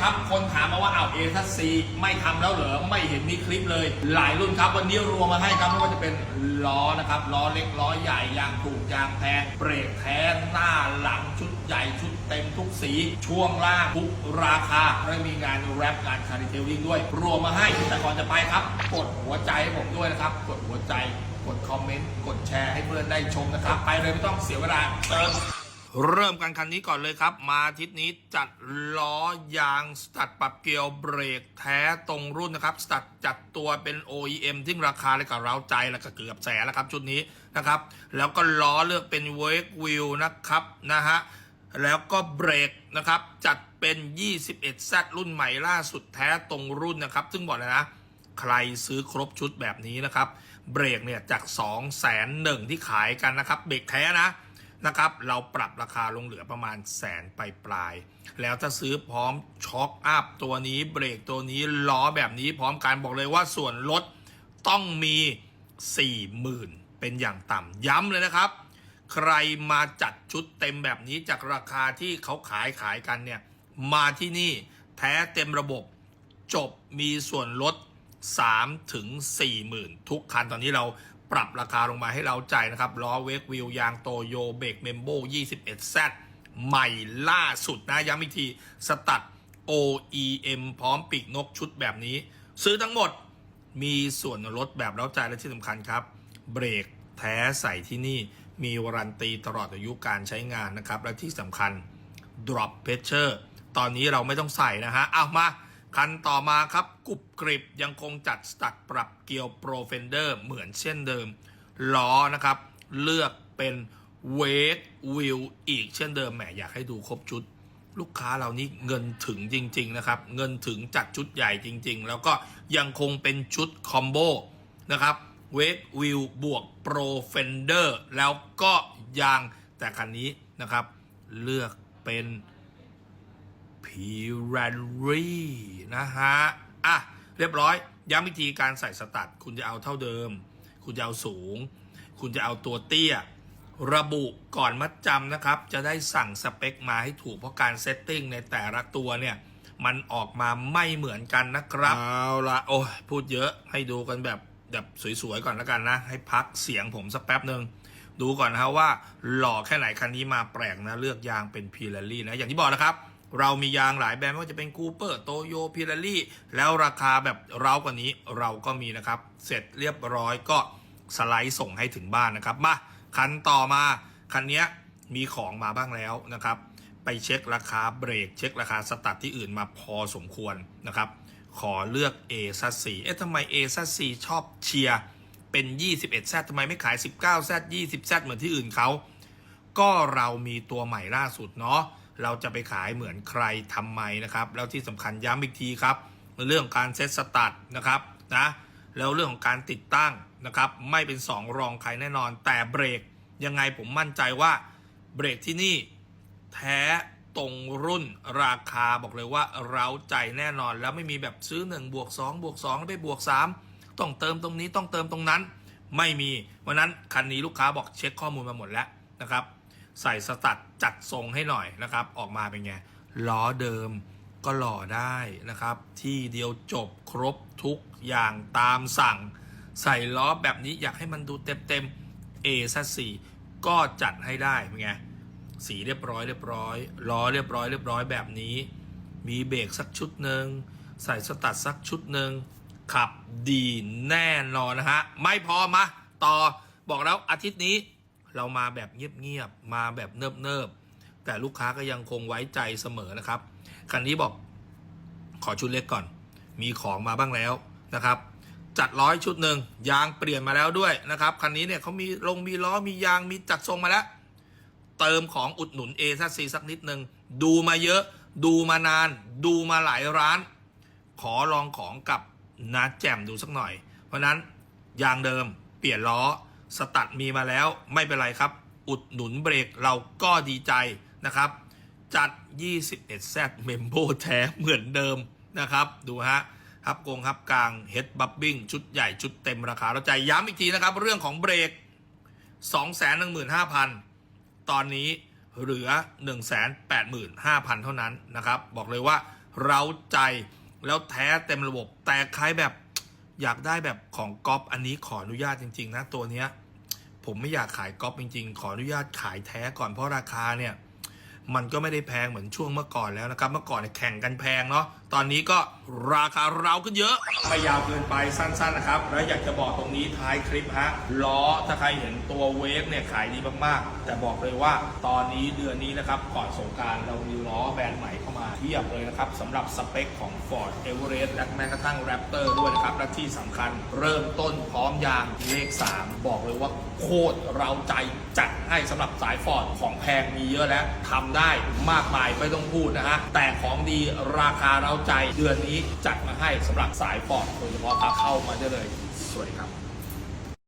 ครับ คนถามมาว่าเอาเอทัสซีไม่ทำแล้วเหรอ ไม่เห็นมีคลิปเลย หลายรุ่นครับ วันนี้รวมมาให้ครับไม่ว่าจะเป็นล้อนะครับ ล้อเล็กล้อใหญ่ยางถูกยางแพงเบรกแท้หน้าหลังชุดใหญ่ชุดเต็มทุกสี ช่วงล่างทุกราคาและมีงานแรปงานคาริเทลลิ่งด้วย รวมมาให้แต่ก่อนจะไปครับ กดหัวใจให้ผมด้วยนะครับ กดหัวใจ กดคอมเมนต์กดแชร์ให้เพื่อนได้ชมนะครับ ไปเลยไม่ต้องเสียเวลาเติม เริ่มกันคันนี้ก่อนเลยครับ มาทิตย์นี้จัดล้อยางสตัดปรับเกียวเบรกแท้ตรงรุ่นนะครับสตัดจัดตัวเป็น OEM ที่ราคาเลยกับเราใจแล้วก็เกือบแสนแล้วครับชุดนี้นะครับ แล้วก็ล้อเลือกเป็นเวกวิลนะครับนะฮะแล้วก็เบรกนะครับ จัดเป็น 21Z รุ่นใหม่ล่าสุดแท้ตรงรุ่นนะครับ ซึ่งบอกเลยนะ ใครซื้อครบชุดแบบนี้นะครับ เบรกเนี่ยจาก 2 0 0 0 0 0 ที่ขายกันนะครับ เบรกแท้นะ นะครับ เราปรับราคาลงเหลือประมาณแสนปลายปลาย แล้วถ้าซื้อพร้อมช็อคอัพตัวนี้เบรกตัวนี้ล้อแบบนี้พร้อมกันบอกเลยว่าส่วนลดต้องมี 40,000 เป็นอย่างต่ำย้ำเลยนะครับ ใครมาจัดชุดเต็มแบบนี้จากราคาที่เขาขายขายกันเนี่ย มาที่นี่แท้เต็มระบบจบมีส่วนลด3ถึง4หมื่นทุกคันตอนนี้เรา ปรับราคาลงมาให้เราจ่ายนะครับล้อเวกวิวยางโตโยเบรกเมมโบ 21Z ใหม่ล่าสุดนะย้ำอีกทีสตัด OEM พร้อมปีกนกชุดแบบนี้ ซื้อทั้งหมดมีส่วนลดแบบเราจ่ายและที่สำคัญครับ เบรกแท้ใส่ที่นี่มีวารันตีตลอดอายุการใช้งานนะครับ และที่สำคัญ drop pressure ตอนนี้เราไม่ต้องใส่นะฮะเอามา คันต่อมาครับกรุบกริบยังคงจัดสตัดปรับเกียวโปรเฟนเดอร์เหมือนเช่นเดิม ล้อนะครับ เลือกเป็นเวกวิลอีกเช่นเดิมแหมอยากให้ดูครบชุด ลูกค้าเรานี่เงินถึงจริง ๆ นะครับ เงินถึงจัดชุดใหญ่จริง ๆ แล้วก็ยังคงเป็นชุดคอมโบนะครับเวกวิลบวกโปรเฟนเดอร์แล้วก็ยางแต่คันนี้นะครับ เลือกเป็น พีแรนรีนะฮะ อะ เรียบร้อย ย้ำวิธีการใส่สตัด คุณจะเอาเท่าเดิม คุณจะเอาสูง คุณจะเอาตัวเตี้ย ระบุก่อนมัดจำนะครับ จะได้สั่งสเปคมาให้ถูกเพราะการเซตติ้งในแต่ละตัวเนี่ย มันออกมาไม่เหมือนกันนะครับ เอาละโอ้ยพูดเยอะให้ดูกันแบบแบบสวยๆก่อนแล้วกันนะ ให้พักเสียงผมสักแป๊บหนึ่งดูก่อนนะครับว่าหล่อแค่ไหนคันนี้มาแปลกนะ เลือกยางเป็นพีเรลลี่นะ อย่างที่บอกนะครับ เรามียางหลายแบรนด์ไม่ว่าจะเป็นคูเปอร์โตโยพีเรลลี่แล้วราคาแบบเรากว่านี้เราก็มีนะครับ เสร็จเรียบร้อยก็สไลด์ส่งให้ถึงบ้านนะครับ มา คันต่อมา คันนี้มีของมาบ้างแล้วนะครับ ไปเช็คราคาเบรก เช็คราคาสตัดที่อื่นมาพอสมควรนะครับ ขอเลือก A ซัส4เอ๊ะทำไม A ซัส4ชอบเชียร์เป็น 21Z ทำไมไม่ขาย 19Z 20Z เหมือนที่อื่นเขา ก็เรามีตัวใหม่ล่าสุดเนาะ เราจะไปขายเหมือนใครทำไมนะครับ แล้วที่สำคัญย้ำอีกทีครับ เรื่องการเซตสตาร์ทนะครับนะแล้วเรื่องของการติดตั้งนะครับ ไม่เป็นสองรองใครแน่นอน แต่เบรกยังไงผมมั่นใจว่าเบรกที่นี่แท้ตรงรุ่นราคาบอกเลยว่าเราใจแน่นอน แล้วไม่มีแบบซื้อ1บวก2บวก2แล้วไปบวก 3 ต้องเติมตรงนี้ต้องเติมตรงนั้น ไม่มีวันนั้นคันนี้ลูกค้าบอกเช็คข้อมูลมาหมดแล้วนะครับ ใส่สตัดจัดทรงให้หน่อยนะครับ ออกมาเป็นไงล้อเดิมก็หล่อได้นะครับ ที่เดียวจบครบทุกอย่างตามสั่ง ใส่ล้อแบบนี้อยากให้มันดูเต็มเต็มๆ A ซัสสี่ก็จัดให้ได้เป็นไงสีเรียบร้อยเรียบร้อยล้อเรียบร้อยเรียบร้อยแบบนี้ มีเบรกสักชุดหนึ่งใส่สตัดสักชุดหนึ่งขับดีแน่นอนนะฮะ ไม่พอมา ต่อบอกแล้วอาทิตย์นี้ เรามาแบบเงียบๆมาแบบเนิบๆแต่ลูกค้าก็ยังคงไว้ใจเสมอนะครับคันนี้บอกขอชุดเล็กก่อน มีของมาบ้างแล้วนะครับจัดร้อยชุดหนึ่งยางเปลี่ยนมาแล้วด้วยนะครับคันนี้เนี่ยเขามีลงมีล้อมียางมีจัดทรงมาแล้ว เติมของอุดหนุนเอซัซีสักนิดหนึ่งดูมาเยอะ ดูมานาน ดูมาหลายร้าน ขอลองของกับนาแจ่มดูสักหน่อย เพราะนั้นยางเดิมเปลี่ยนล้อ สตัดมีมาแล้วไม่เป็นไรครับ อุดหนุนเบรกเราก็ดีใจนะครับ จัด 21Z เมมโบแท้เหมือนเดิมนะครับ ดูฮะฮับกงฮับกลางเฮดบับบิ้งชุดใหญ่ชุดเต็มราคาเราใจย้ำอีกทีนะครับ เรื่องของเบรก 215,000 ตอนนี้เหลือ 185,000 เท่านั้นนะครับ บอกเลยว่าเราใจแล้วแท้เต็มระบบแต่ใครแบบ อยากได้แบบของก๊อปอันนี้ขออนุญาตจริง ๆ นะตัวเนี้ย ผมไม่อยากขายก๊อปจริง ๆ ขออนุญาตขายแท้ก่อนเพราะราคาเนี่ย มันก็ไม่ได้แพงเหมือนช่วงเมื่อก่อนแล้วนะครับ เมื่อก่อนเนี่ยแข่งกันแพงเนาะตอนนี้ก็ราคาเราขึ้นเยอะ ไม่ยาวเกินไปสั้นๆนะครับ แล้วอยากจะบอกตรงนี้ท้ายคลิปฮะล้อถ้าใครเห็นตัวเวฟเนี่ยขายดีมากๆ แต่บอกเลยว่าตอนนี้เดือนนี้นะครับก่อนสงการเรามีล้อแบรนด์ใหม่เข้ามาเทียบเลยนะครับสำหรับสเปคของ Ford Everest และแม้กระทั่ง Raptor ด้วยนะครับ และที่สำคัญเริ่มต้นพร้อมยางเลข 3 บอกเลยว่าโคตรเราใจจัดให้สำหรับสายฟอร์ดของแพงมีเยอะแล้วทำได้มากมายไม่ต้องพูดนะฮะแต่ของดีราคาเราใจเดือนนี้จัดมาให้สำหรับสายปอดโดยเฉพาะครับเข้ามาได้เลย สวัสดีครับ